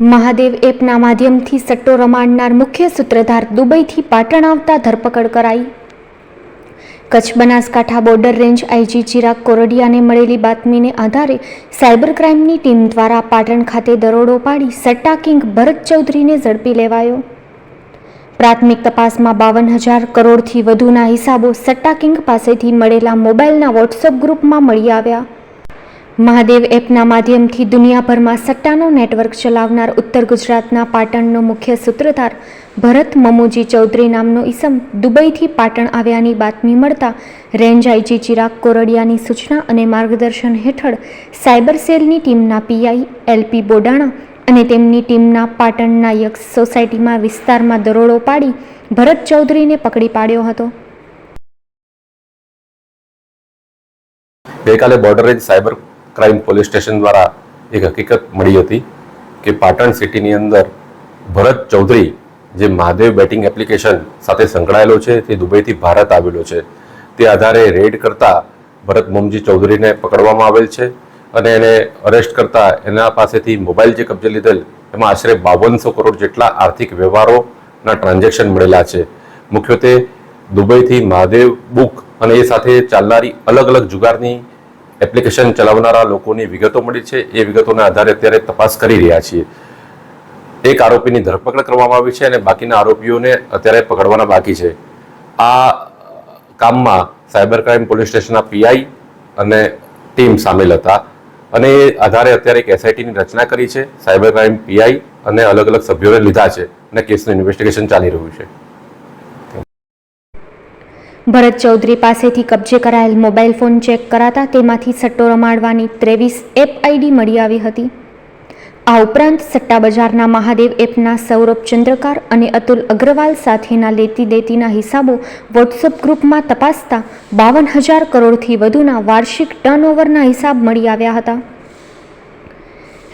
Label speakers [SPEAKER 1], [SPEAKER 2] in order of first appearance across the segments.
[SPEAKER 1] મહાદેવ એપના માધ્યમથી સટ્ટો રમાડનાર મુખ્ય સૂત્રધાર દુબઈથી પાટણ આવતા ધરપકડ કરાઈ. Kutch Banaskantha border range IG Chirag કોરડિયાને મળેલી બાતમીને આધારે સાયબર ક્રાઇમની ટીમ દ્વારા પાટણ ખાતે દરોડો પાડી સટ્ટા કિંગ ભરત ચૌધરીને ઝડપી લેવાયો. પ્રાથમિક તપાસમાં બાવન હજાર કરોડથી વધુના હિસાબો સટ્ટા કિંગ પાસેથી મળેલા મોબાઈલના વોટ્સઅપ ગ્રુપમાં મળી આવ્યા. મહાદેવ એપના માધ્યમથી દુનિયાભરમાં સટ્ટાનો નેટવર્ક ચલાવનાર ઉત્તર ગુજરાતના પાટણનો મુખ્ય સૂત્રધાર ભરત મમુજી ચૌધરી નામનો ઈસમ દુબઈથી પાટણ આવ્યાની બાતમી મળતા રેન્જ આઈજી ચિરાગ કોરડિયાની સૂચના અને માર્ગદર્શન હેઠળ સાયબર સેલની ટીમના પીઆઈ, એલપી બોડાણા અને તેમની ટીમના પાટણના યક્ષ સોસાયટીમાં વિસ્તારમાં દરોડો પાડી ભરત ચૌધરીને પકડી પાડ્યો હતો.
[SPEAKER 2] ગઈકાલે border range cyber crime police station દ્વારા એક હકીકત મળી હતી કે પાટણ સિટીની અંદર ભરત ચૌધરી જે મહાદેવ બેટિંગ એપ્લિકેશન સાથે સંકળાયેલો છે, તે દુબઈથી ભારત આવેલો છે. તે આધારે રેડ કરતા ભરત મોમજી ચૌધરીને પકડવામાં આવેલ છે અને એને અરેસ્ટ કરતા એના પાસેથી મોબાઈલ જે કબજે લીધેલ, એમાં આશરે બાવનસો કરોડ જેટલા આર્થિક વ્યવહારોના ટ્રાન્ઝેક્શન મળેલા છે. મુખ્યત્વે દુબઈથી મહાદેવ બુક અને એ સાથે ચાલનારી અલગ અલગ જુગારની એપ્લિકેશન ચલાવનારા લોકોની વિગતો મળી છે. એ વિગતોના આધારે અત્યારે તપાસ કરી રહ્યા છીએ. એક આરોપીની ધરપકડ કરવામાં આવી છે અને બાકીના આરોપીઓને અત્યારે પકડવાના બાકી છે. આ કામમાં સાયબર ક્રાઇમ પોલીસ સ્ટેશનના પીઆઈ અને ટીમ સામેલ હતા અને એ આધારે અત્યારે એક એસઆઈટીની રચના કરી છે. સાયબર ક્રાઇમ પીઆઈ અને અલગ અલગ સભ્યોને લીધા છે અને કેસનું ઇન્વેસ્ટિગેશન ચાલી રહ્યું છે.
[SPEAKER 1] ભરત ચૌધરી પાસેથી કબજે કરાયેલ મોબાઈલ ફોન ચેક કરાતા તેમાંથી સટ્ટો રમાડવાની ત્રેવીસ એપ આઈડી મળી આવી હતી. આ ઉપરાંત સટ્ટા બજારના મહાદેવ એપના સૌરભ ચંદ્રકાર અને અતુલ અગ્રવાલ સાથેના લેતી દેતીના હિસાબો વોટ્સઅપ ગ્રુપમાં તપાસતા બાવન હજાર કરોડથી વધુના વાર્ષિક ટર્નઓવરના હિસાબ મળી આવ્યા હતા.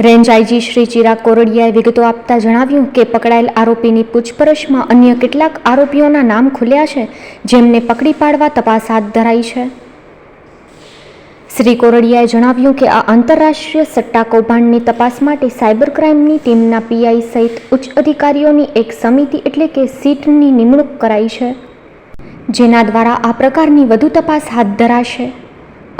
[SPEAKER 1] રેન્જ આઈજી શ્રી ચિરાગ કોરડિયાએ વિગતો આપતા જણાવ્યું કે પકડાયેલ આરોપીની પૂછપરછમાં અન્ય કેટલાક આરોપીઓના નામ ખુલ્યા છે, જેમને પકડી પાડવા તપાસ હાથ ધરાઈ છે. શ્રી કોરડિયાએ જણાવ્યું કે આ આંતરરાષ્ટ્રીય સટ્ટા કૌભાંડની તપાસ માટે સાયબર ક્રાઇમની ટીમના પીઆઈ સહિત ઉચ્ચ અધિકારીઓની એક સમિતિ એટલે કે સીટની નિમણૂક કરાઈ છે, જેના દ્વારા આ પ્રકારની વધુ તપાસ હાથ ધરાશે.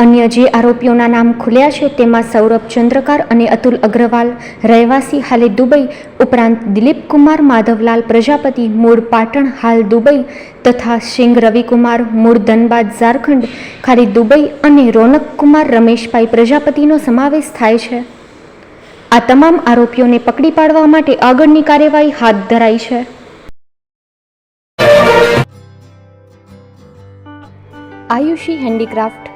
[SPEAKER 1] અન્ય જે આરોપીઓના નામ ખુલ્યા છે તેમાં સૌરભ ચંદ્રકાર અને અતુલ અગ્રવાલ, રહેવાસી હાલે દુબઈ, ઉપરાંત દિલીપ કુમાર, માધવલાલ પ્રજાપતિ, મૂળ પાટણ હાલ દુબઈ, તથા સિંગ રવિકુમાર, મૂળ ધનબાદ ઝારખંડ, ખાલી દુબઈ અને રોનક કુમાર, રમેશભાઈ પ્રજાપતિનો સમાવેશ થાય છે. આ તમામ આરોપીઓને પકડી પાડવા માટે આગળની કાર્યવાહી હાથ ધરાઈ છે. Ayushi handicraft